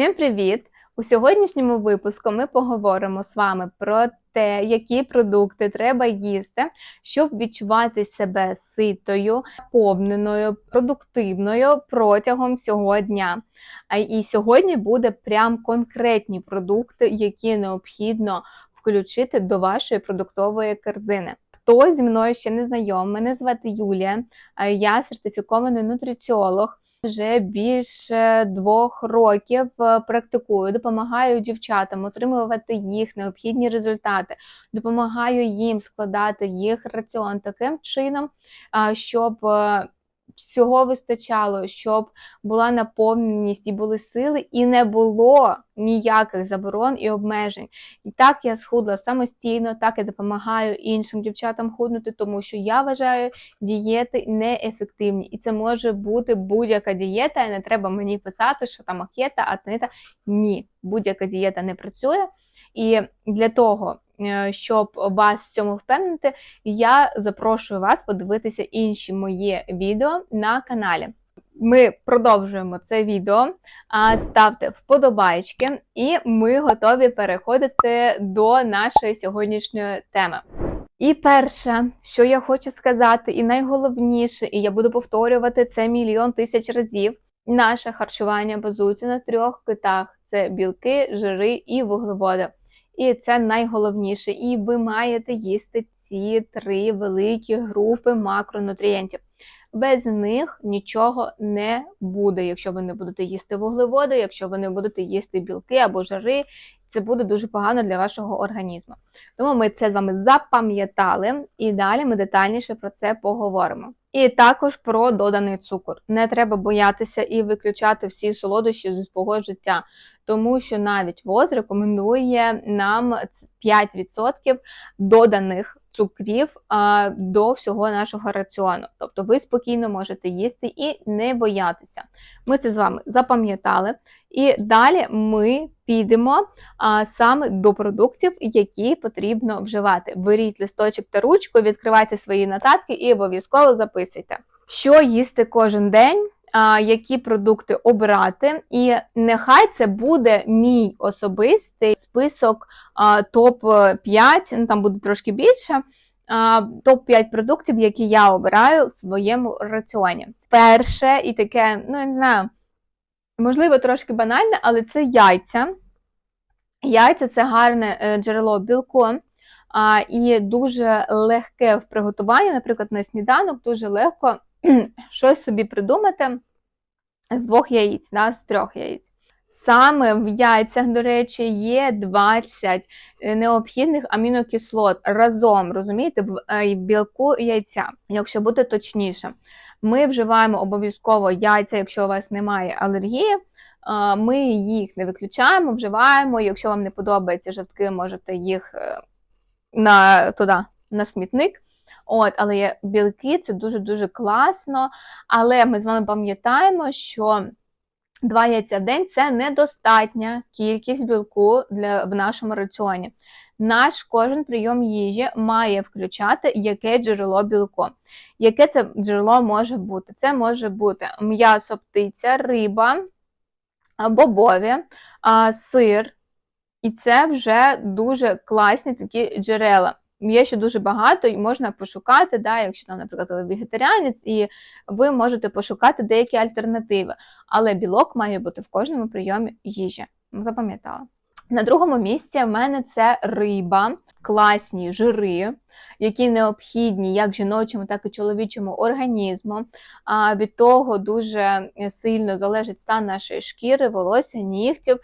Всім привіт! У сьогоднішньому випуску ми поговоримо з вами про те, які продукти треба їсти, щоб відчувати себе ситою, повненою, продуктивною протягом всього дня. І сьогодні буде прям конкретні продукти, які необхідно включити до вашої продуктової корзини. Хто зі мною ще не знайом, мене звати Юлія, я сертифікований нутриціолог. Вже більше двох років е, практикую, допомагаю дівчатам отримувати їх необхідні результати, допомагаю їм складати їх раціон таким чином, щоб е, всього вистачало, щоб була наповненість і були сили, і не було ніяких заборон і обмежень. І так я схудла самостійно, так я допомагаю іншим дівчатам худнути, тому що я вважаю дієти неефективні. І це може бути будь-яка дієта, і не треба мені писати, що там ахєта, атнита. Ні, будь-яка дієта не працює. І для того, е, щоб вас в цьому впевнити, я запрошую вас подивитися інші мої відео на каналі. Ми продовжуємо це відео. Ставте вподобайки, і ми готові переходити до нашої сьогоднішньої теми. І перше, що я хочу сказати, і найголовніше, і я буду повторювати це мільйон тисяч разів. Наше харчування базується на трьох китах: це білки, жири і вуглеводи. І це найголовніше. І ви маєте їсти ці три великі групи макронутрієнтів. Без них нічого не буде, якщо ви не будете їсти вуглеводи, якщо ви не будете їсти білки або жири, це буде дуже погано для вашого організму. Тому ми це з вами запам'ятали і далі ми детальніше про це поговоримо. І також про доданий цукор. Не треба боятися і виключати всі солодощі зі свого життя, тому що навіть ВОЗ рекомендує нам 5% доданих цукрів а, до всього нашого раціону. Тобто ви спокійно можете їсти і не боятися. Ми це з вами запам'ятали. І далі ми підемо а, саме до продуктів, які потрібно вживати. Беріть листочок та ручку, відкривайте свої нотатки і обов'язково записуйте, що їсти кожен день. Які продукти обрати, і нехай це буде мій особистий список топ-5, ну там буде трошки більше. Топ-5 продуктів, які я обираю в своєму раціоні. Перше, і таке, ну я не знаю, можливо, трошки банальне, але це яйця. Яйця це гарне е, джерело білку і дуже легке в приготуванні, наприклад, на сніданок, дуже легко щось собі придумати з двох яєць, да, з трьох яєць. Саме в яйцях, до речі, є 20 е, необхідних амінокислот разом, розумієте, в е, білку яйця, якщо бути точніше. Ми вживаємо обов'язково яйця, якщо у вас немає алергії. Ми їх не виключаємо, вживаємо. Якщо вам не подобаються жовтки, можете їх е, на туди, на смітник. От, Але білки це дуже-дуже класно. Але ми з вами пам'ятаємо, що два яйця в день це недостатня кількість білку для, в нашому раціоні. Наш кожен прийом їжі має включати яке джерело білку. Яке це джерело може бути? Це може бути м'ясо, птиця, риба, бобові, сир. І це вже дуже класні такі джерела. Є ще дуже багато, і можна пошукати, да, якщо там, наприклад, ви вегетаріанець, і ви можете пошукати деякі альтернативи. Але білок має бути в кожному прийомі їжі. Запам'ятала. На другому місці в мене це риба, класні жири, які необхідні як жіночому, так і чоловічому організму. А від того дуже сильно залежить стан нашої шкіри, волосся, нігтів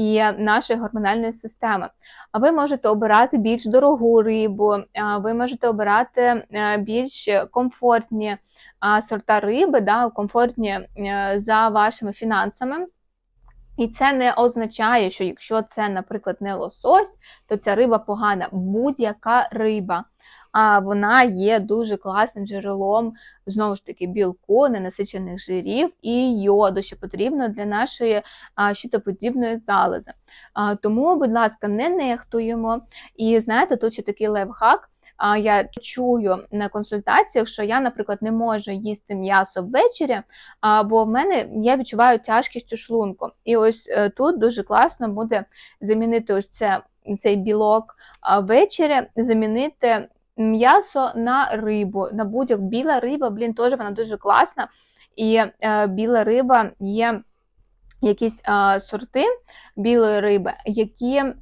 і нашої гормональної системи. А ви можете обирати більш дорогу рибу, ви можете обирати е, більш комфортні сорта риби, да, комфортні е, за вашими фінансами. І це не означає, що якщо це, наприклад, не лосось, то ця риба погана. Будь-яка риба. А вона є дуже класним джерелом, знову ж таки, білку, ненасичених жирів і йоду, що потрібно для нашої щитоподібної залози. Тому, будь ласка, не нехтуємо. І знаєте, тут ще такий лайфхак. я чую на консультаціях, що я, наприклад, не можу їсти м'ясо ввечері, бо в мене я відчуваю тяжкість у шлунку. І ось е, тут дуже класно буде замінити ось це, цей білок ввечері, замінити м'ясо на рибу, на будь-яку біла риба, блін, теж вона дуже класна. І е, біла риба є якісь е, сорти білої риби, які е,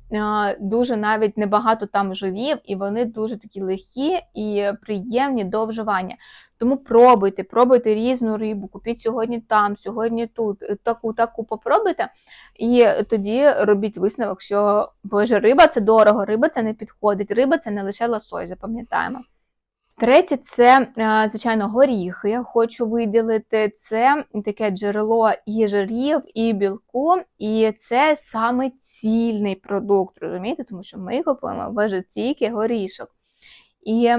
дуже навіть небагато там жирів, і вони дуже такі легкі і приємні до вживання. Тому пробуйте, пробуйте різну рибу, купіть сьогодні там, сьогодні тут, е, таку, таку попробуйте. І тоді робіть висновок, що боже, риба це дорого, риба це не підходить, риба це не лише лосось, запам'ятаємо. Третє, це, е, звичайно, горіхи. Я хочу виділити це таке джерело і жирів, і білку, і це саме цільний продукт, розумієте, тому що ми купуємо вежетійки горішок. І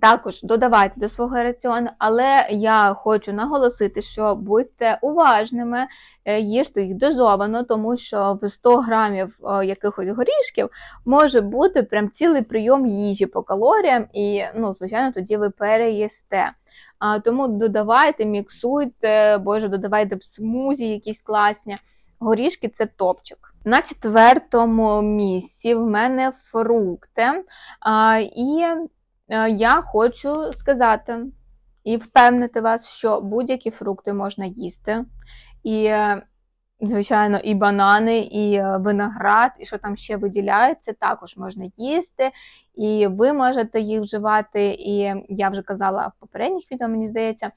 також додавайте до свого раціону, але я хочу наголосити, що будьте уважними, е, їжте їх дозовано, тому що в 100 грамів е, якихось горішків може бути прям цілий прийом їжі по калоріям, і, ну, звичайно, тоді ви переїсте. Тому додавайте, міксуйте, боже, додавайте в смузі якісь класні. Горішки це топчик. На четвертому місці в мене фрукти. І я хочу сказати і впевнити вас, що будь-які фрукти можна їсти. І, е, звичайно, і банани, і е, виноград, і що там ще виділяється, також можна їсти. І ви можете їх вживати. І я вже казала в попередніх відео, мені здається,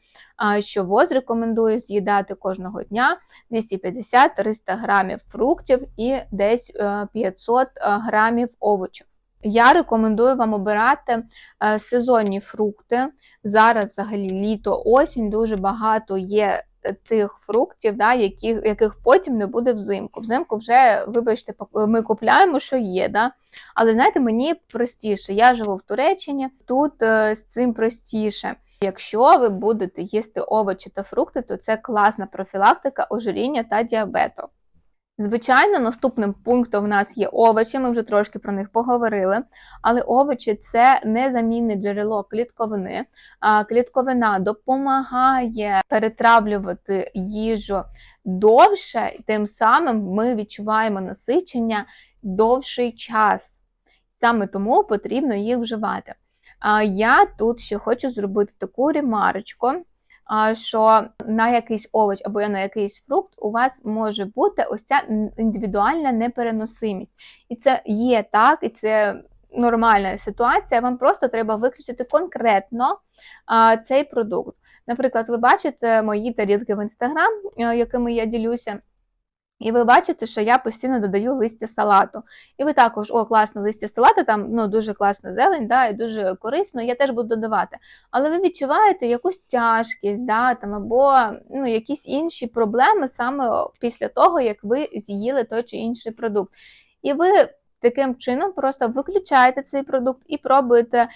що ВОЗ рекомендує з'їдати кожного дня 250-300 грамів фруктів і десь 500 грамів овочів. Я рекомендую вам обирати е, сезонні фрукти. Зараз, взагалі, літо, осінь, дуже багато є е, тих фруктів, да, яких яких потім не буде взимку. Взимку вже, вибачте, ми купляємо, що є. Да? Але знаєте, мені простіше. Я живу в Туреччині, тут е, з цим простіше. Якщо ви будете їсти овочі та фрукти, то це класна профілактика ожиріння та діабету. Звичайно, наступним пунктом в нас є овочі, ми вже трошки про них поговорили. Але овочі це незамінне джерело клітковини. Клітковина допомагає перетравлювати їжу довше, і тим самим ми відчуваємо насичення довший час. Саме тому потрібно їх вживати. Я тут ще хочу зробити таку ремарочку що на якийсь овоч або на якийсь фрукт у вас може бути ось ця індивідуальна непереносимість. І це є так, і це нормальна ситуація. Вам просто треба виключити конкретно а, цей продукт. Наприклад, ви бачите мої тарілки в інстаграм, якими я ділюся. І ви бачите, що я постійно додаю листя салату. І ви також, о, класно, листя салату, там ну, дуже класна зелень, да, і дуже корисно, я теж буду додавати. Але ви відчуваєте якусь тяжкість, да, там, або ну, якісь інші проблеми саме після того, як ви з'їли той чи інший продукт. І ви таким чином просто виключаєте цей продукт і пробуєте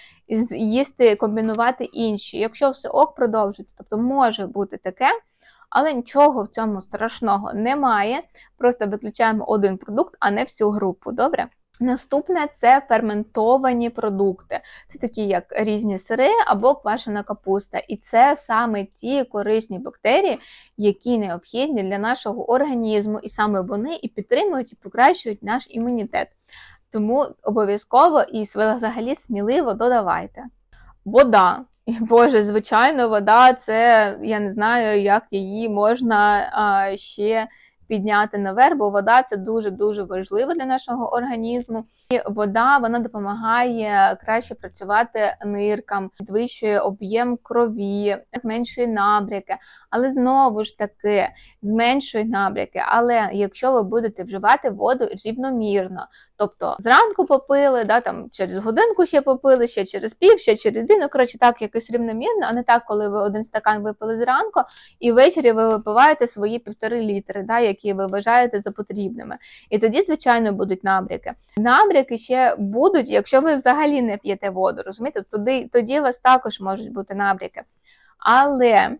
їсти, комбінувати інші. Якщо все ок, продовжуйте. Тобто може бути таке. Але нічого в цьому страшного немає. Просто виключаємо один продукт, а не всю групу. Добре? Наступне це ферментовані продукти. Це такі, як різні сири або квашена капуста. І це саме ті корисні бактерії, які необхідні для нашого організму, і саме вони і підтримують і покращують наш імунітет. Тому обов'язково і взагалі сміливо додавайте. Вода. Боже, звичайно, вода це я не знаю, як її можна а, ще підняти наверх, бо вода це дуже-дуже важливо для нашого організму. І вода вона допомагає краще працювати ниркам, підвищує об'єм крові, зменшує набряки, але знову ж таки зменшує набряки. Але якщо ви будете вживати воду рівномірно, тобто зранку попили, да, там через годинку ще попили, ще через пів, ще через дві, ну коротше, так якось рівномірно, а не так, коли ви один стакан випили зранку, і ввечері ви випиваєте свої півтори літри, да, які ви вважаєте за потрібними. І тоді, звичайно, будуть набряки. Набряки ще будуть, якщо ви взагалі не п'єте воду, розумієте, тоді, тоді у вас також можуть бути набряки. Але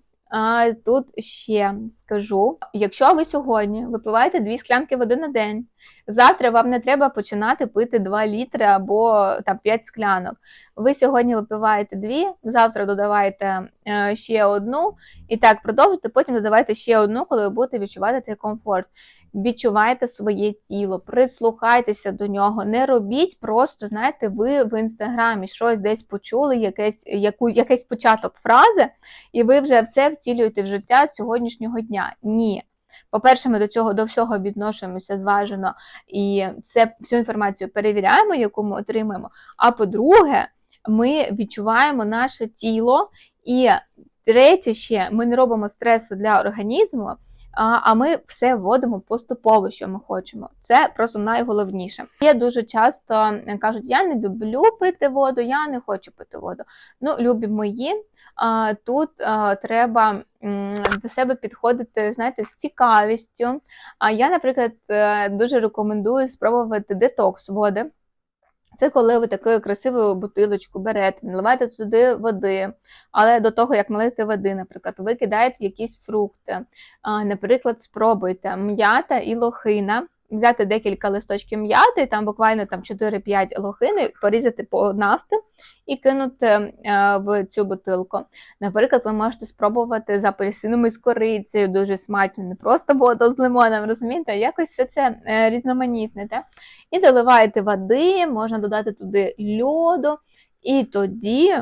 тут ще скажу: якщо ви сьогодні випиваєте дві склянки води на день, завтра вам не треба починати пити 2 літри або там 5 склянок. Ви сьогодні випиваєте дві, завтра додавайте е, ще одну, і так продовжуйте, потім додавайте ще одну, коли ви будете відчувати цей комфорт. Відчувайте своє тіло, прислухайтеся до нього, не робіть просто, знаєте, ви в інстаграмі щось десь почули, якесь, яку, якийсь початок фрази, і ви вже це втілюєте в життя сьогоднішнього дня. Ні. По-перше, ми до цього до всього відношуємося зважено і все, всю інформацію перевіряємо, яку ми отримаємо. А по-друге, ми відчуваємо наше тіло. І третє, ще ми не робимо стресу для організму. А ми все вводимо поступово, що ми хочемо. Це просто найголовніше. Я дуже часто кажуть, я не люблю пити воду, я не хочу пити воду. Ну, любі мої. Тут треба до себе підходити, знаєте, з цікавістю. А я, наприклад, е, дуже рекомендую спробувати детокс води. Це коли ви таку красиву бутилочку берете, наливаєте туди води, але до того, як налити води, наприклад, ви кидаєте якісь фрукти. Наприклад, спробуйте м'ята і лохина взяти декілька листочків м'яти, там буквально там 4-5 лохини, порізати по нафти і кинути е, в цю бутилку. Наприклад, ви можете спробувати з апельсинами з корицею, дуже смачно, не просто воду з лимоном, розумієте, якось все це е, різноманітне. І доливаєте води, можна додати туди льоду, і тоді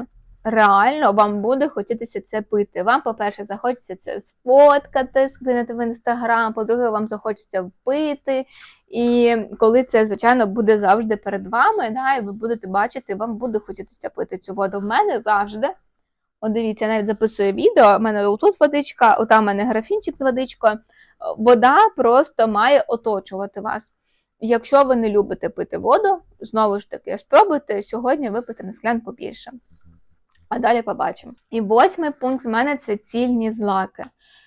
реально вам буде хотітися це пити. Вам, по-перше, захочеться це сфоткати, скинути в інстаграм, по-друге, вам захочеться впити. І коли це, звичайно, буде завжди перед вами, да, і ви будете бачити, вам буде хотітися пити цю воду. В мене завжди. От дивіться, я навіть записую відео. У мене тут водичка, отам у мене графінчик з водичкою. Вода просто має оточувати вас. Якщо ви не любите пити воду, знову ж таки, спробуйте сьогодні випити на склянку більше. А далі побачимо. І восьмий пункт в мене це цільні злаки.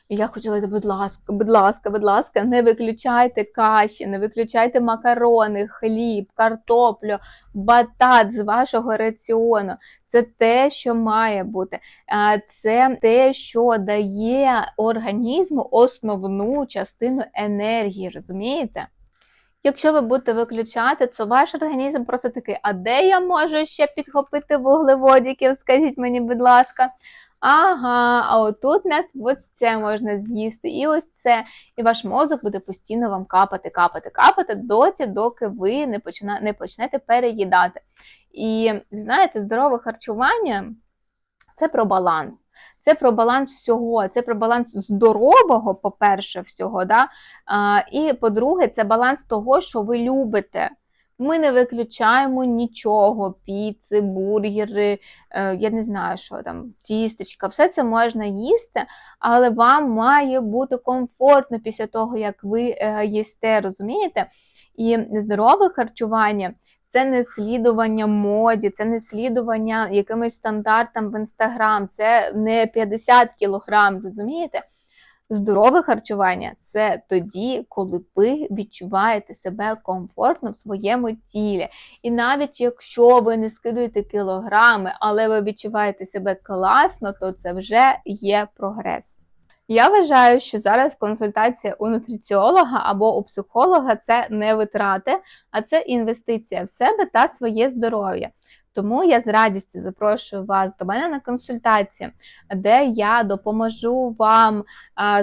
Я хотіла, будь ласка, будь ласка, будь ласка, не виключайте каші, не виключайте макарони, хліб, картоплю, батат з вашого раціону. Це те, що має бути. Це те, що дає організму основну частину енергії, розумієте? Якщо ви будете виключати, то ваш організм просто такий, а де я можу ще підхопити вуглеводиків? Скажіть мені, будь ласка. Ага, а отут нас ось це можна з'їсти, і ось це. І ваш мозок буде постійно вам капати, капати, капати доті, доки ви не, почина, не почнете переїдати. І знаєте, здорове харчування це про баланс. Це про баланс всього, це про баланс здорового, по-перше, всього. да? А, І по-друге, це баланс того, що ви любите. Ми не виключаємо нічого, піци, бургери, е, я не знаю, що там, тістечка, все це можна їсти, але вам має бути комфортно після того, як ви е, їсте, розумієте? І здорове харчування це не слідування моді, це не слідування якимось стандартам в інстаграм, це не 50 кілограм, розумієте? Здорове харчування це тоді, коли ви відчуваєте себе комфортно в своєму тілі. І навіть якщо ви не скидуєте кілограми, але ви відчуваєте себе класно, то це вже є прогрес. Я вважаю, що зараз консультація у нутриціолога або у психолога це не витрати, а це інвестиція в себе та своє здоров'я. Тому я з радістю запрошую вас до мене на консультації, де я допоможу вам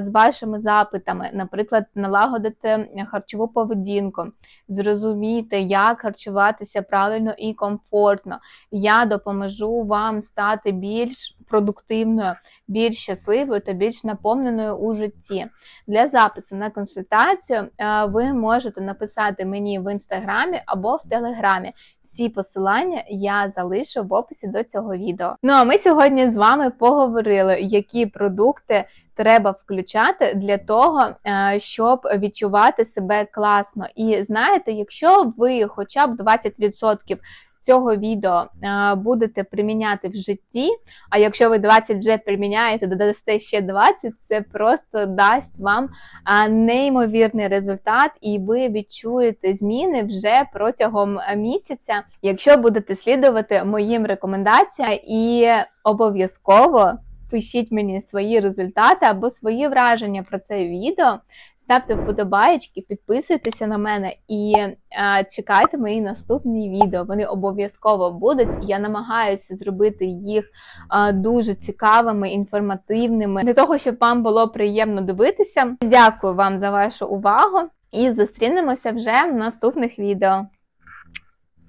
з вашими запитами, наприклад, налагодити харчову поведінку, зрозуміти, як харчуватися правильно і комфортно. Я допоможу вам стати більш продуктивною, більш щасливою та більш наповненою у житті. Для запису на консультацію ви можете написати мені в інстаграмі або в телеграмі. Всі посилання я залишу в описі до цього відео. Ну а ми сьогодні з вами поговорили, які продукти треба включати для того, е, щоб відчувати себе класно. І знаєте, якщо ви хоча б 20% цього відео е, будете приміняти в житті, а якщо ви 20 вже приміняєте, додасте ще 20, це просто дасть вам е, неймовірний результат, і ви відчуєте зміни вже протягом місяця, якщо будете слідувати моїм рекомендаціям і обов'язково пишіть мені свої результати або свої враження про це відео. Ставте вподобаєчки, підписуйтеся на мене і е, чекайте мої наступні відео. Вони обов'язково будуть. Я намагаюся зробити їх е, дуже цікавими, інформативними для того, щоб вам було приємно дивитися. Дякую вам за вашу увагу і зустрінемося вже в наступних відео.